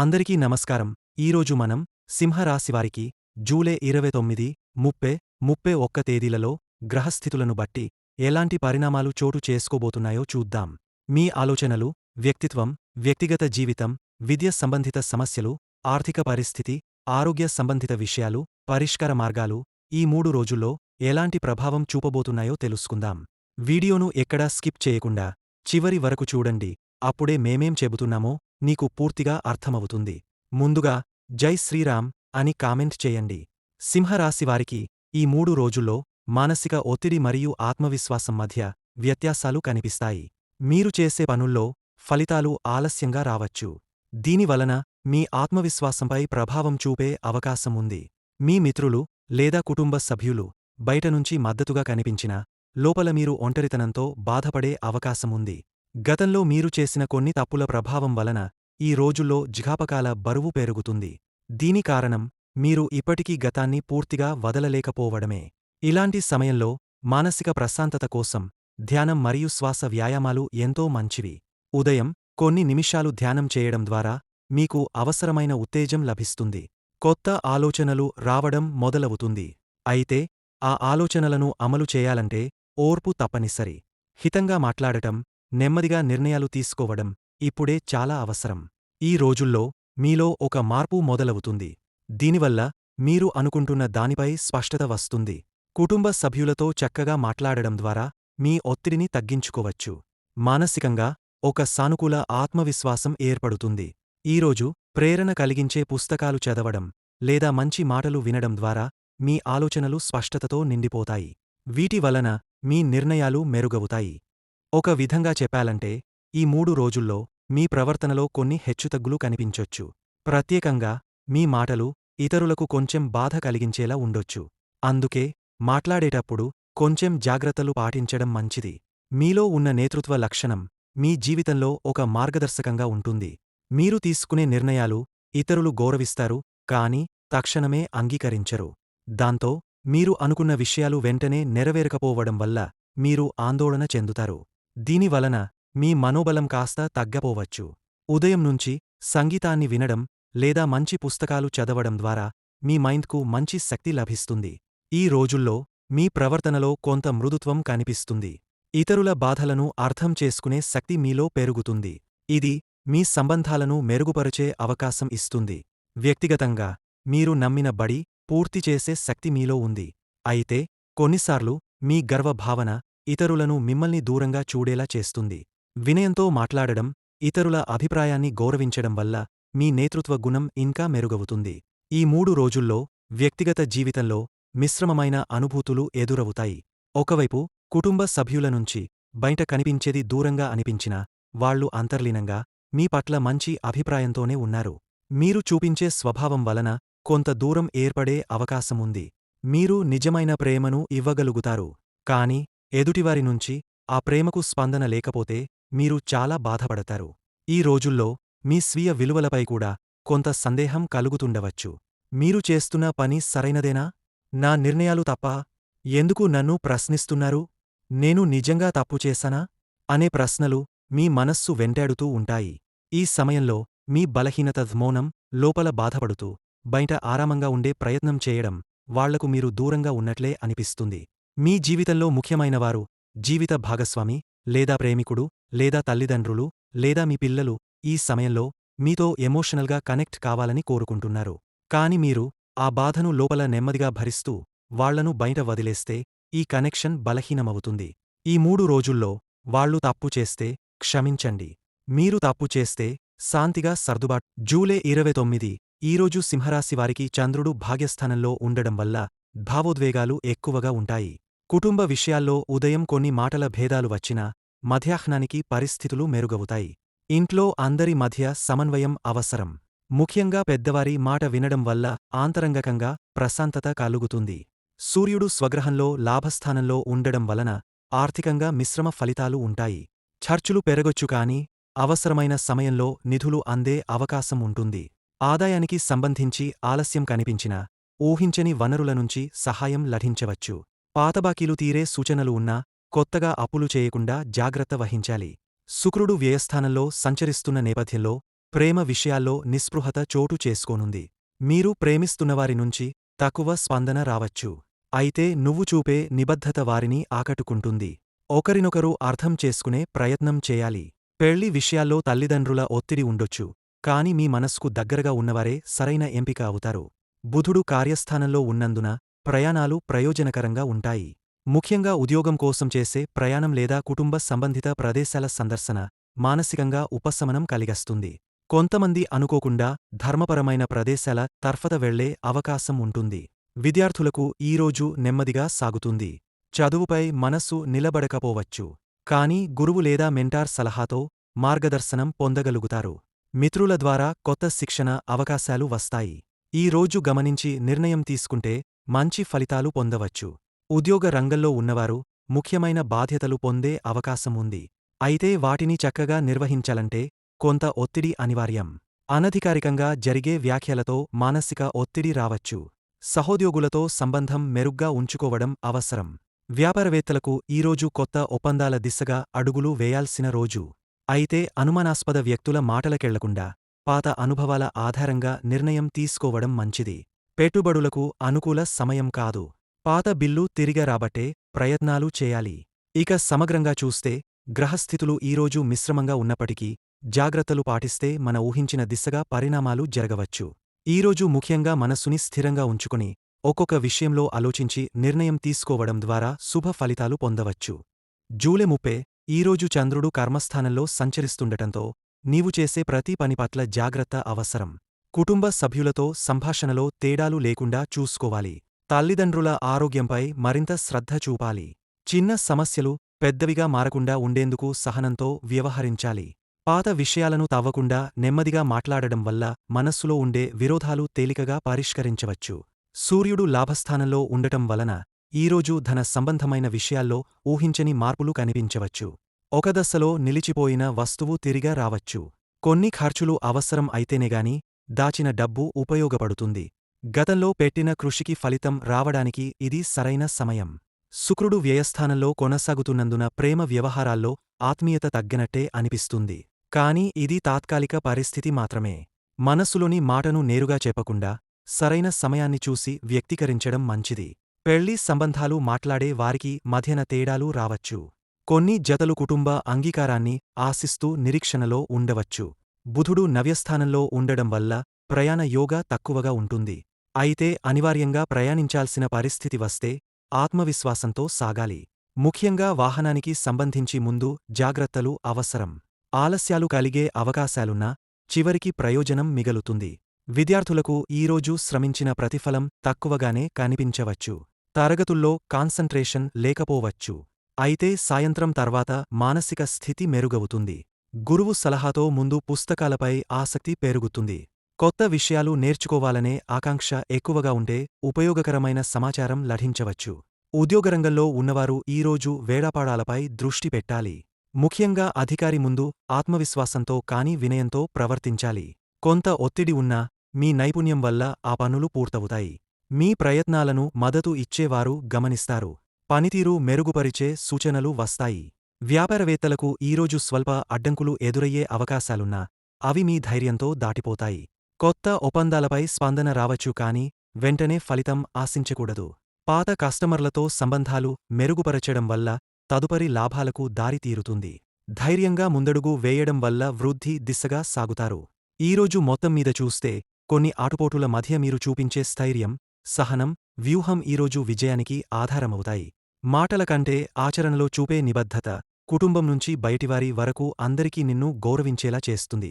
అందరికీ నమస్కారం. ఈరోజు మనం సింహరాశివారికి జూలై ఇరవై తొమ్మిది ముప్పై ముప్పై ఒక్క తేదీలలో గ్రహస్థితులను బట్టి ఎలాంటి పరిణామాలు చోటు చేసుకోబోతున్నాయో చూద్దాం. మీ ఆలోచనలు వ్యక్తిత్వం వ్యక్తిగత జీవితం విద్య సంబంధిత సమస్యలు ఆర్థిక పరిస్థితి ఆరోగ్య సంబంధిత విషయాలు పరిష్కార మార్గాలు ఈ మూడు రోజుల్లో ఎలాంటి ప్రభావం చూపబోతున్నాయో తెలుసుకుందాం. వీడియోను ఎక్కడా స్కిప్ చేయకుండా చివరి వరకు చూడండి. అప్పుడే మేమేం చెబుతున్నామో నీకు పూర్తిగా అర్థమవుతుంది. ముందుగా జై శ్రీరామ్ అని కామెంట్ చేయండి. సింహరాశివారికి ఈ మూడు రోజుల్లో మానసిక ఒత్తిడి మరియు ఆత్మవిశ్వాసం మధ్య వ్యత్యాసాలు కనిపిస్తాయి. మీరు చేసే పనుల్లో ఫలితాలు ఆలస్యంగా రావచ్చు. దీనివలన మీ ఆత్మవిశ్వాసంపై ప్రభావం చూపే అవకాశం ఉంది. మీ మిత్రులు లేదా కుటుంబ సభ్యులు బయటనుంచి మద్దతుగా కనిపించినా లోపల మీరు ఒంటరితనంతో బాధపడే అవకాశముంది గతంలో మీరు చేసిన కొన్ని తప్పుల ప్రభావం వలన ఈ రోజుల్లో జిఘాపకాల బరువు పెరుగుతుంది. దీని కారణం మీరు ఇప్పటికీ గతాన్ని పూర్తిగా వదలలేకపోవడమే. ఇలాంటి సమయంలో మానసిక ప్రశాంతత కోసం ధ్యానం మరియు శ్వాస వ్యాయామాలు ఎంతో మంచివి. ఉదయం కొన్ని నిమిషాలు ధ్యానం చేయడం ద్వారా మీకు అవసరమైన ఉత్తేజం లభిస్తుంది. కొత్త ఆలోచనలు రావడం మొదలవుతుంది. అయితే ఆ ఆలోచనలను అమలు చేయాలంటే ఓర్పు తప్పనిసరి. హితంగా మాట్లాడటం నెమ్మదిగా నిర్ణయాలు తీసుకోవడం ఇప్పుడే చాలా అవసరం. ఈ రోజుల్లో మీలో ఒక మార్పు మొదలవుతుంది. దీనివల్ల మీరు అనుకుంటున్న దానిపై స్పష్టత వస్తుంది. కుటుంబ సభ్యులతో చక్కగా మాట్లాడడం ద్వారా మీ ఒత్తిడిని తగ్గించుకోవచ్చు. మానసికంగా ఒక సానుకూల ఆత్మవిశ్వాసం ఏర్పడుతుంది. ఈరోజు ప్రేరణ కలిగించే పుస్తకాలు చదవడం లేదా మంచి మాటలు వినడం ద్వారా మీ ఆలోచనలు స్పష్టతతో నిండిపోతాయి. వీటి వలన మీ నిర్ణయాలు మెరుగవుతాయి. ఒక విధంగా చెప్పాలంటే ఈ మూడు రోజుల్లో మీ ప్రవర్తనలో కొన్ని హెచ్చుతగ్గులు కనిపించొచ్చు. ప్రత్యేకంగా మీ మాటలు ఇతరులకు కొంచెం బాధ కలిగించేలా ఉండొచ్చు. అందుకే మాట్లాడేటప్పుడు కొంచెం జాగ్రత్తలు పాటించడం మంచిది. మీలో ఉన్న నేతృత్వ లక్షణం మీ జీవితంలో ఒక మార్గదర్శకంగా ఉంటుంది. మీరు తీసుకునే నిర్ణయాలు ఇతరులు గౌరవిస్తారు కాని తక్షణమే అంగీకరించరు. దాంతో మీరు అనుకున్న విషయాలు వెంటనే నెరవేరకపోవడం వల్ల మీరు ఆందోళన చెందుతారు. దీనివలన మీ మనోబలం కాస్త తగ్గపోవచ్చు. ఉదయం నుంచి సంగీతాన్ని వినడం లేదా మంచి పుస్తకాలు చదవడం ద్వారా మీ మైండ్కు మంచి శక్తి లభిస్తుంది. ఈ రోజుల్లో మీ ప్రవర్తనలో కొంత మృదుత్వం కనిపిస్తుంది. ఇతరుల బాధలను అర్థం చేసుకునే శక్తి మీలో పెరుగుతుంది. ఇది మీ సంబంధాలను మెరుగుపరచే అవకాశం ఇస్తుంది. వ్యక్తిగతంగా మీరు నమ్మిన బడి పూర్తి చేసే శక్తి మీలో ఉంది. అయితే కొన్నిసార్లు మీ గర్వభావన ఇతరులను మిమ్మల్ని దూరంగా చూడేలా చేస్తుంది. వినయంతో మాట్లాడడం ఇతరుల అభిప్రాయాన్ని గౌరవించడం వల్ల మీ నేతృత్వ గుణం ఇంకా మెరుగవుతుంది. ఈ మూడు రోజుల్లో వ్యక్తిగత జీవితంలో మిశ్రమమైన అనుభూతులు ఎదురవుతాయి. ఒకవైపు కుటుంబ సభ్యుల నుంచి బయట కనిపించేది దూరంగా అనిపించినా వాళ్ళు అంతర్లీనంగా మీ పట్ల మంచి అభిప్రాయంతోనే ఉన్నారు. మీరు చూపించే స్వభావం వలన కొంత దూరం ఏర్పడే అవకాశముంది. మీరు నిజమైన ప్రేమను ఇవ్వగలుగుతారు. కాని ఎదుటివారి నుంచి ఆ ప్రేమకు స్పందన లేకపోతే మీరు చాలా బాధపడతారు. ఈ రోజుల్లో మీ స్వీయ విలువలపై కూడా కొంత సందేహం కలుగుతుండవచ్చు. మీరు చేస్తున్న పని సరైనదేనా? నా నిర్ణయాలు తప్ప ఎందుకు నన్ను ప్రశ్నిస్తున్నారు? నేను నిజంగా తప్పు చేశానా? అనే ప్రశ్నలు మీ మనస్సు వెంటాడుతూ ఉంటాయి. ఈ సమయంలో మీ బలహీనత మౌనం లోపల బాధపడుతూ బయట ఆరామంగా ఉండే ప్రయత్నం చేయడం వాళ్ళకు మీరు దూరంగా ఉన్నట్లే అనిపిస్తుంది. మీ జీవితంలో ముఖ్యమైనవారు జీవిత భాగస్వామి లేదా ప్రేమికుడు లేదా తల్లిదండ్రులు లేదా మీ పిల్లలు ఈ సమయంలో మీతో ఎమోషనల్గా కనెక్ట్ కావాలని కోరుకుంటున్నారు. కాని మీరు ఆ బాధను లోపల నెమ్మదిగా భరిస్తూ వాళ్ళను బయట వదిలేస్తే ఈ కనెక్షన్ బలహీనమవుతుంది. ఈ మూడు రోజుల్లో వాళ్ళు తప్పు చేస్తే క్షమించండి. మీరు తప్పు చేస్తే శాంతిగా సర్దుబాటు. జూలై ఇరవై తొమ్మిది ఈరోజు సింహరాశివారికి చంద్రుడు భాగ్యస్థానంలో ఉండడం వల్ల భావోద్వేగాలు ఎక్కువగా ఉంటాయి. కుటుంబ విషయాల్లో ఉదయం కొన్ని మాటల భేదాలు వచ్చినా మధ్యాహ్నానికి పరిస్థితులు మెరుగవుతాయి. ఇంట్లో అందరి మధ్య సమన్వయం అవసరం. ముఖ్యంగా పెద్దవారి మాట వినడం వల్ల ఆంతరంగకంగా ప్రశాంతత కలుగుతుంది. సూర్యుడు స్వగ్రహంలో లాభస్థానంలో ఉండడం వలన ఆర్థికంగా మిశ్రమ ఫలితాలు ఉంటాయి. ఖర్చులు పెరగొచ్చు కాని అవసరమైన సమయంలో నిధులు అందే అవకాశం ఉంటుంది. ఆదాయానికి సంబంధించి ఆలస్యం కనిపించినా ఊహించని వనరుల నుంచి సహాయం లభించవచ్చు. పాతబాకీలు తీరే సూచనలు ఉన్నా కొత్తగా అప్పులు చేయకుండా జాగ్రత్త వహించాలి. శుక్రుడు వ్యయస్థానంలో సంచరిస్తున్న నేపథ్యంలో ప్రేమ విషయాల్లో నిస్పృహత చోటు చేసుకోనుంది. మీరు ప్రేమిస్తున్నవారి నుంచి తక్కువ స్పందన రావచ్చు. అయితే నువ్వు చూపే నిబద్ధత వారిని ఆకట్టుకుంటుంది. ఒకరినొకరు అర్థం చేసుకునే ప్రయత్నం చేయాలి. పెళ్ళి విషయాల్లో తల్లిదండ్రుల ఒత్తిడి ఉండొచ్చు కాని మీ మనస్కు దగ్గరగా ఉన్నవారే సరైన ఎంపిక అవుతారు. బుధుడు కార్యస్థానంలో ఉన్నందున ప్రయాణాలు ప్రయోజనకరంగా ఉంటాయి. ముఖ్యంగా ఉద్యోగం కోసం చేసే ప్రయాణం లేదా కుటుంబ సంబంధిత ప్రదేశాల సందర్శన మానసికంగా ఉపశమనం కలిగస్తుంది. కొంతమంది అనుకోకుండా ధర్మపరమైన ప్రదేశాల తర్ఫత వెళ్ళే అవకాశం ఉంటుంది. విద్యార్థులకు ఈరోజు నెమ్మదిగా సాగుతుంది. చదువుపై మనస్సు నిలబడకపోవచ్చు. కాని గురువు లేదా మెంటార్ సలహాతో మార్గదర్శనం పొందగలుగుతారు. మిత్రుల ద్వారా కొత్త శిక్షణ అవకాశాలు వస్తాయి. ఈ రోజు గమనించి నిర్ణయం తీసుకుంటే మంచి ఫలితాలు పొందవచ్చు. ఉద్యోగ రంగంలో ఉన్నవారు ముఖ్యమైన బాధ్యతలు పొందే అవకాశం ఉంది. అయితే వాటిని చక్కగా నిర్వహించాలంటే కొంత ఒత్తిడి అనివార్యం. అనధికారికంగా జరిగే వ్యాఖ్యలతో మానసిక ఒత్తిడి రావచ్చు. సహోద్యోగులతో సంబంధం మెరుగ్గా ఉంచుకోవడం అవసరం. వ్యాపారవేత్తలకు ఈరోజు కొత్త ఒప్పందాల దిశగా అడుగులు వేయాల్సిన రోజు. అయితే అనుమానాస్పద వ్యక్తుల మాటలకెళ్ళకుండా పాత అనుభవాల ఆధారంగా నిర్ణయం తీసుకోవడం మంచిది. పెట్టుబడులకు అనుకూల సమయం కాదు. పాత బిల్లు తిరిగ రాబట్టే ప్రయత్నాలు చేయాలి. ఇక సమగ్రంగా చూస్తే గ్రహస్థితులు ఈరోజు మిశ్రమంగా ఉన్నప్పటికీ జాగ్రత్తలు పాటిస్తే మన ఊహించిన దిశగా పరిణామాలు జరగవచ్చు. ఈరోజు ముఖ్యంగా మనస్సుని స్థిరంగా ఉంచుకుని ఒక్కొక్క విషయంలో ఆలోచించి నిర్ణయం తీసుకోవడం ద్వారా శుభ ఫలితాలు పొందవచ్చు. జూలై ముప్పే ఈరోజు చంద్రుడు కర్మస్థానంలో సంచరిస్తుండటంతో నీవు చేసే ప్రతి పని పట్ల జాగ్రత్త అవసరం. కుటుంబ సభ్యులతో సంభాషణలో తేడాలు లేకుండా చూసుకోవాలి. తల్లిదండ్రుల ఆరోగ్యంపై మరింత శ్రద్ధ చూపాలి. చిన్న సమస్యలు పెద్దవిగా మారకుండా ఉండేందుకు సహనంతో వ్యవహరించాలి. పాత విషయాలను తవ్వకుండా నెమ్మదిగా మాట్లాడడం వల్ల మనస్సులో ఉండే విరోధాలు తేలికగా పరిష్కరించవచ్చు. సూర్యుడు లాభస్థానంలో ఉండటం వలన ఈరోజు ధన సంబంధమైన విషయాల్లో ఊహించని మార్పులు కనిపించవచ్చు. ఒక దశలో నిలిచిపోయిన వస్తువు తిరిగా రావచ్చు. కొన్ని ఖర్చులు అవసరం అయితేనేగాని దాచిన డబ్బు ఉపయోగపడుతుంది. గతంలో పెట్టిన కృషికి ఫలితం రావడానికి ఇది సరైన సమయం. శుక్రుడు వ్యయస్థానంలో కొనసాగుతున్నందున ప్రేమ వ్యవహారాల్లో ఆత్మీయత తగ్గినట్టే అనిపిస్తుంది. కాని ఇది తాత్కాలిక పరిస్థితి మాత్రమే. మనస్సులోని మాటను నేరుగా చెప్పకుండా సరైన సమయాన్ని చూసి వ్యక్తీకరించడం మంచిది. పెళ్ళి సంబంధాలు మాట్లాడే వారికి మధ్యన తేడాలు రావచ్చు. కొన్ని జతలు కుటుంబ అంగీకారాన్ని ఆశిస్తూ నిరీక్షణలో ఉండవచ్చు. బుధుడు నవ్యస్థానంలో ఉండడం వల్ల ప్రయాణ యోగా తక్కువగా ఉంటుంది. అయితే అనివార్యంగా ప్రయాణించాల్సిన పరిస్థితి వస్తే ఆత్మవిశ్వాసంతో సాగాలి. ముఖ్యంగా వాహనానికి సంబంధించి ముందు జాగ్రత్తలు అవసరం. ఆలస్యాలు కలిగే అవకాశాలున్నా చివరికి ప్రయోజనం మిగలుతుంది. విద్యార్థులకు ఈరోజు శ్రమించిన ప్రతిఫలం తక్కువగానే కనిపించవచ్చు. తరగతుల్లో కాన్సంట్రేషన్ లేకపోవచ్చు. అయితే సాయంత్రం తర్వాత మానసిక స్థితి మెరుగవుతుంది. గురువు సలహాతో ముందు పుస్తకాలపై ఆసక్తి పెరుగుతుంది. కొత్త విషయాలు నేర్చుకోవాలనే ఆకాంక్ష ఎక్కువగా ఉంటే ఉపయోగకరమైన సమాచారం లభించవచ్చు. ఉద్యోగరంగంలో ఉన్నవారు ఈరోజు వేడాపాడాలపై దృష్టి పెట్టాలి. ముఖ్యంగా అధికారి ముందు ఆత్మవిశ్వాసంతో కాని వినయంతో ప్రవర్తించాలి. కొంత ఒత్తిడి ఉన్నా మీ నైపుణ్యం వల్ల ఆ పనులు పూర్తవుతాయి. మీ ప్రయత్నాలను మద్దతు ఇచ్చేవారు గమనిస్తారు. పనితీరు మెరుగుపరిచే సూచనలు వస్తాయి. వ్యాపారవేత్తలకు ఈరోజు స్వల్ప అడ్డంకులు ఎదురయ్యే అవకాశాలున్నా అవి మీ ధైర్యంతో దాటిపోతాయి. కొత్త ఒప్పందాలపై స్పందన రావచ్చు కాని వెంటనే ఫలితం ఆశించకూడదు. పాత కస్టమర్లతో సంబంధాలు మెరుగుపరచడం వల్ల తదుపరి లాభాలకు దారితీరుతుంది ధైర్యంగా ముందడుగు వేయడం వల్ల వృద్ధి దిశగా సాగుతారు. ఈరోజు మొత్తం మీద చూస్తే కొన్ని ఆటుపోటుల మధ్య మీరు చూపించే స్థైర్యం సహనం వ్యూహం ఈరోజు విజయానికి ఆధారమవుతాయి. మాటల కంటే ఆచరణలో చూపే నిబద్ధత కుటుంబం నుంచి బయటివారి వరకు అందరికీ నిన్ను గౌరవించేలా చేస్తుంది.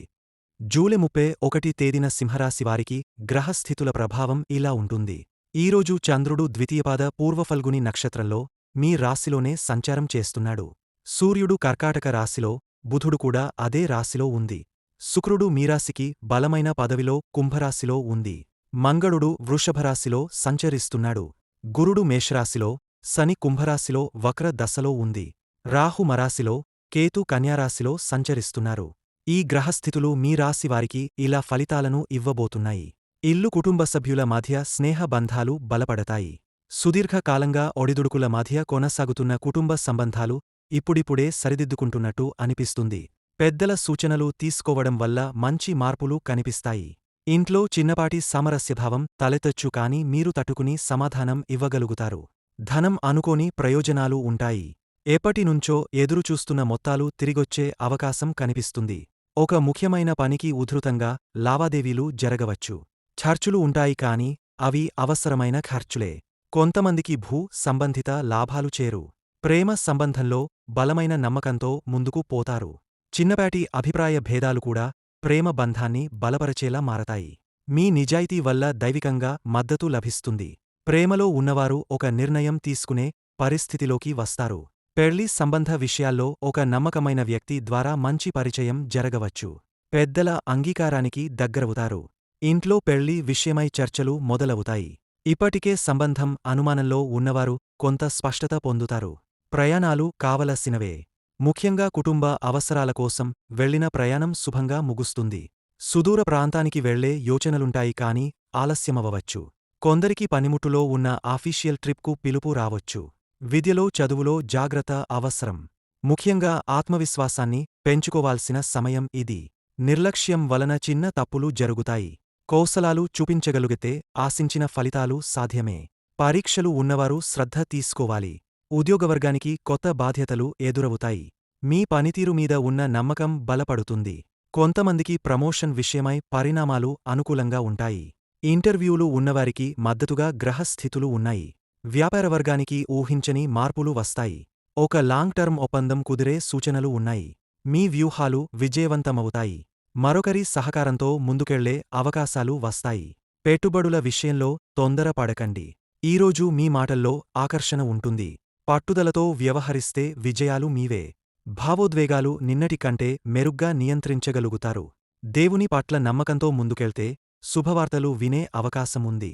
జూలై ముప్పై ఒకటి తేదీన సింహరాశివారికి గ్రహస్థితుల ప్రభావం ఇలా ఉంటుంది. ఈరోజు చంద్రుడు ద్వితీయపాద పూర్వఫల్గుని నక్షత్రంలో మీ రాశిలోనే సంచారం చేస్తున్నాడు. సూర్యుడు కర్కాటక రాశిలో బుధుడు కూడా అదే రాశిలో ఉంది. శుక్రుడు మీరాశికి బలమైన పదవిలో కుంభరాశిలో ఉంది. మంగళుడు వృషభరాశిలో సంచరిస్తున్నాడు. గురుడు మేషరాశిలో శని కుంభరాశిలో వక్ర దశలో ఉంది. రాహు మరాశిలో కేతు కన్యారాశిలో సంచరిస్తున్నారు. ఈ గ్రహస్థితులు మీ రాశివారికి ఇలా ఫలితాలను ఇవ్వబోతున్నాయి. ఇల్లు కుటుంబ సభ్యుల మధ్య స్నేహ బంధాలు బలపడతాయి. సుదీర్ఘకాలంగా ఒడిదుడుకుల మధ్య కొనసాగుతున్న కుటుంబ సంబంధాలు ఇప్పుడిప్పుడే సరిదిద్దుకుంటున్నట్టు అనిపిస్తుంది. పెద్దల సూచనలు తీసుకోవడం వల్ల మంచి మార్పులు కనిపిస్తాయి. ఇంట్లో చిన్నపాటి సామరస్యభావం తలెత్తొచ్చు కాని మీరు తట్టుకుని సమాధానం ఇవ్వగలుగుతారు. ధనం అనుకోని ప్రయోజనాలు ఉంటాయి. ఎప్పటినుంచో ఎదురుచూస్తున్న మొత్తాలు తిరిగొచ్చే అవకాశం కనిపిస్తుంది. ఒక ముఖ్యమైన పనికి ఉధృతంగా లావాదేవీలు జరగవచ్చు. ఖర్చులు ఉంటాయి కాని అవి అవసరమైన ఖర్చులే. కొంతమందికి భూ సంబంధిత లాభాలు చేరు. ప్రేమ సంబంధంలో బలమైన నమ్మకంతో ముందుకు పోతారు. చిన్నపాటి అభిప్రాయ భేదాలు కూడా ప్రేమ బంధాన్ని బలపరచేలా మారతాయి. మీ నిజాయితీ వల్ల దైవికంగా మద్దతు లభిస్తుంది. ప్రేమలో ఉన్నవారు ఒక నిర్ణయం తీసుకునే పరిస్థితిలోకి వస్తారు. పెళ్ళి సంబంధ విషయాల్లో ఒక నమ్మకమైన వ్యక్తి ద్వారా మంచి పరిచయం జరగవచ్చు. పెద్దల అంగీకారానికి దగ్గరవుతారు. ఇంట్లో పెళ్ళి విషయమై చర్చలు మొదలవుతాయి. ఇప్పటికే సంబంధం అనుమానంలో ఉన్నవారు కొంత స్పష్టత పొందుతారు. ప్రయాణాలు కావలసినవే. ముఖ్యంగా కుటుంబ అవసరాల కోసం వెళ్ళిన ప్రయాణం శుభంగా ముగుస్తుంది. సుదూర ప్రాంతానికి వెళ్ళే యోచనలుంటాయి కాని ఆలస్యమవవచ్చు కొందరికి పనిముటులో ఉన్న ఆఫీషియల్ ట్రిప్కు పిలుపు రావచ్చు. విద్యలో చదువులో జాగ్రత్త అవసరం. ముఖ్యంగా ఆత్మవిశ్వాసాన్ని పెంచుకోవాల్సిన సమయం ఇది. నిర్లక్ష్యం వలన చిన్న తప్పులు జరుగుతాయి. కౌశలాలు చూపించగలిగితే ఆశించిన ఫలితాలు సాధ్యమే. పరీక్షలు ఉన్నవారు శ్రద్ధ తీసుకోవాలి. ఉద్యోగవర్గానికి కొత్త బాధ్యతలు ఎదురవుతాయి. మీ పనితీరు మీద ఉన్న నమ్మకం బలపడుతుంది. కొంతమందికి ప్రమోషన్ విషయమై పరిణామాలు అనుకూలంగా ఉంటాయి. ఇంటర్వ్యూలు ఉన్నవారికి మద్దతుగా గ్రహస్థితులు ఉన్నాయి. వ్యాపారవర్గానికి ఊహించని మార్పులు వస్తాయి. ఒక లాంగ్ టర్మ్ ఒప్పందం కుదిరే సూచనలు ఉన్నాయి. మీ వ్యూహాలు విజయవంతమవుతాయి. మరొకరి సహకారంతో ముందుకెళ్ళే అవకాశాలు వస్తాయి. పెట్టుబడుల విషయంలో తొందరపడకండి ఈరోజు మీ మాటల్లో ఆకర్షణ ఉంటుంది. పట్టుదలతో వ్యవహరిస్తే విజయాలు మీవే. భావోద్వేగాలు నిన్నటి కంటే మెరుగ్గా నియంత్రించగలుగుతారు. దేవుని పట్ల నమ్మకంతో ముందుకెళ్తే శుభవార్తలు వినే అవకాశముంది.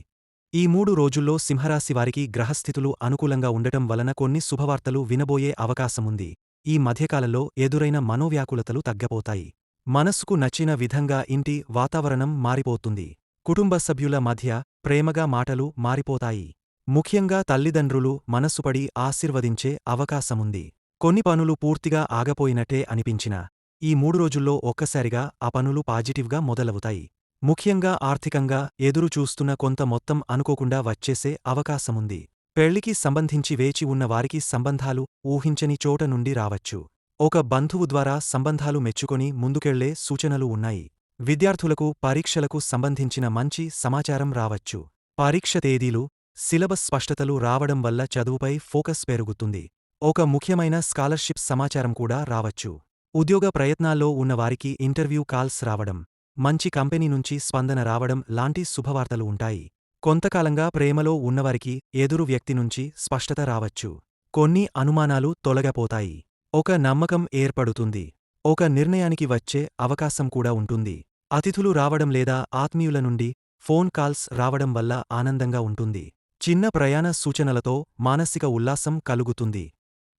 ఈ మూడు రోజుల్లో సింహరాశివారికి గ్రహస్థితులు అనుకూలంగా ఉండటం వలన కొన్ని శుభవార్తలు వినబోయే అవకాశముంది. ఈ మధ్యకాలంలో ఎదురైన మనోవ్యాకులతలు తగ్గపోతాయి. మనస్సుకు నచ్చిన విధంగా ఇంటి వాతావరణం మారిపోతుంది. కుటుంబ సభ్యుల మధ్య ప్రేమగా మాటలు మారిపోతాయి. ముఖ్యంగా తల్లిదండ్రులు మనస్సుపడి ఆశీర్వదించే అవకాశముంది. కొన్ని పనులు పూర్తిగా ఆగపోయినట్టే అనిపించినా ఈ మూడు రోజుల్లో ఒక్కసారిగా ఆ పనులు పాజిటివ్గా మొదలవుతాయి. ముఖ్యంగా ఆర్థికంగా ఎదురు చూస్తున్న కొంత మొత్తం అనుకోకుండా వచ్చేసే అవకాశముంది. పెళ్ళికి సంబంధించి వేచి ఉన్న వారికి సంబంధాలు ఊహించని చోట నుండి రావచ్చు. ఒక బంధువు ద్వారా సంబంధాలు మెచ్చుకొని ముందుకెళ్ళే సూచనలు ఉన్నాయి. విద్యార్థులకు పరీక్షలకు సంబంధించిన మంచి సమాచారం రావచ్చు. పరీక్ష తేదీలు సిలబస్ స్పష్టతలు రావడం వల్ల చదువుపై ఫోకస్ పెరుగుతుంది. ఒక ముఖ్యమైన స్కాలర్షిప్ సమాచారం కూడా రావచ్చు. ఉద్యోగ ప్రయత్నాల్లో ఉన్నవారికి ఇంటర్వ్యూ కాల్స్ రావడం. మంచి కంపెనీ నుంచి స్పందన రావడం లాంటి శుభవార్తలు ఉంటాయి. కొంతకాలంగా ప్రేమలో ఉన్నవారికి ఎదురు వ్యక్తి నుంచి స్పష్టత రావచ్చు. కొన్ని అనుమానాలు తొలగపోతాయి. ఒక నమ్మకం ఏర్పడుతుంది. ఒక నిర్ణయానికి వచ్చే అవకాశం కూడా ఉంటుంది. అతిథులు రావడం లేదా ఆత్మీయుల నుండి ఫోన్ కాల్స్ రావడం వల్ల ఆనందంగా ఉంటుంది. చిన్న ప్రయాణ సూచనలతో మానసిక ఉల్లాసం కలుగుతుంది.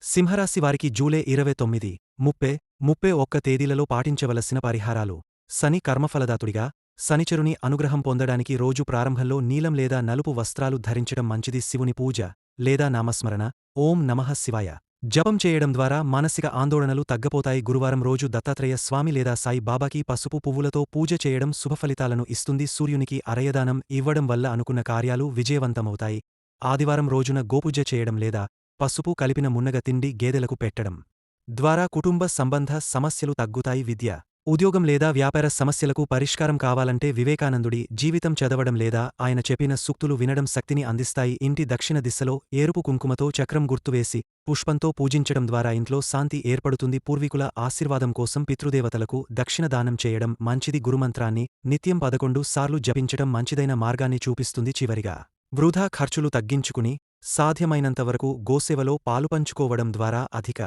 సింహరాశివారికి జూలై ఇరవై తొమ్మిది ముప్పై ముప్పై ఒక్క తేదీలలో పాటించవలసిన పరిహారాలు. శని కర్మఫలదాతుడిగా శనిచరుని అనుగ్రహం పొందడానికి రోజు ప్రారంభంలో నీలం లేదా నలుపు వస్త్రాలు ధరించడం మంచిది శివుని పూజ లేదా నామస్మరణ. ఓం నమః శివాయ. జపం చేయడం ద్వారా మానసిక ఆందోళనలు తగ్గపోతాయి. గురువారం రోజు దత్తాత్రేయ స్వామి లేదా సాయి బాబాకి పసుపు పువ్వులతో పూజ చేయడం శుభఫలితాలను ఇస్తుంది. సూర్యునికి అరయదానం ఇవ్వడం వల్ల అనుకున్న కార్యాలు విజయవంతమవుతాయి. ఆదివారం రోజున గోపూజ చేయడం లేదా పసుపు కలిపిన మున్నగ తిండి గేదెలకు పెట్టడం ద్వారా కుటుంబ సంబంధ సమస్యలు తగ్గుతాయి. విద్య ఉద్యోగం లేదా వ్యాపార సమస్యలకు పరిష్కారం కావాలంటే వివేకానందుడి జీవితం చదవడం లేదా ఆయన చెప్పిన సూక్తులు వినడం శక్తిని అందిస్తాయి. ఇంటి దక్షిణ దిశలో ఏరుపు కుంకుమతో చక్రం గుర్తువేసి పుష్పంతో పూజించడం ద్వారా ఇంట్లో శాంతి ఏర్పడుతుంది. పూర్వీకుల ఆశీర్వాదం కోసం పితృదేవతలకు దక్షిణ దానం చేయడం మంచిది. గురుమంత్రాన్ని నిత్యం పదకొండు సార్లు జపించడం మంచిదైన మార్గాన్ని చూపిస్తుంది చివరిగా. వృధా ఖర్చులు తగ్గించుకుని సాధ్యమైనంతవరకు గోసేవలో పాలుపంచుకోవడం ద్వారా అధిక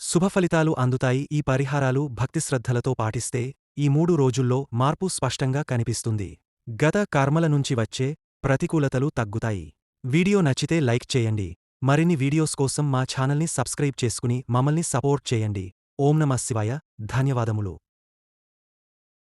శుభఫలితాలు అందుతాయి. ఈ పరిహారాలు భక్తిశ్రద్ధలతో పాటిస్తే ఈ మూడు రోజుల్లో మార్పు స్పష్టంగా కనిపిస్తుంది. గత కర్మల నుంచి వచ్చే ప్రతికూలతలు తగ్గుతాయి. వీడియో నచ్చితే లైక్ చేయండి. మరిన్ని వీడియోస్ కోసం మా ఛానల్ని సబ్స్క్రైబ్ చేసుకుని మమ్మల్ని సపోర్ట్ చేయండి. ఓం నమ శివాయ. ధన్యవాదములు.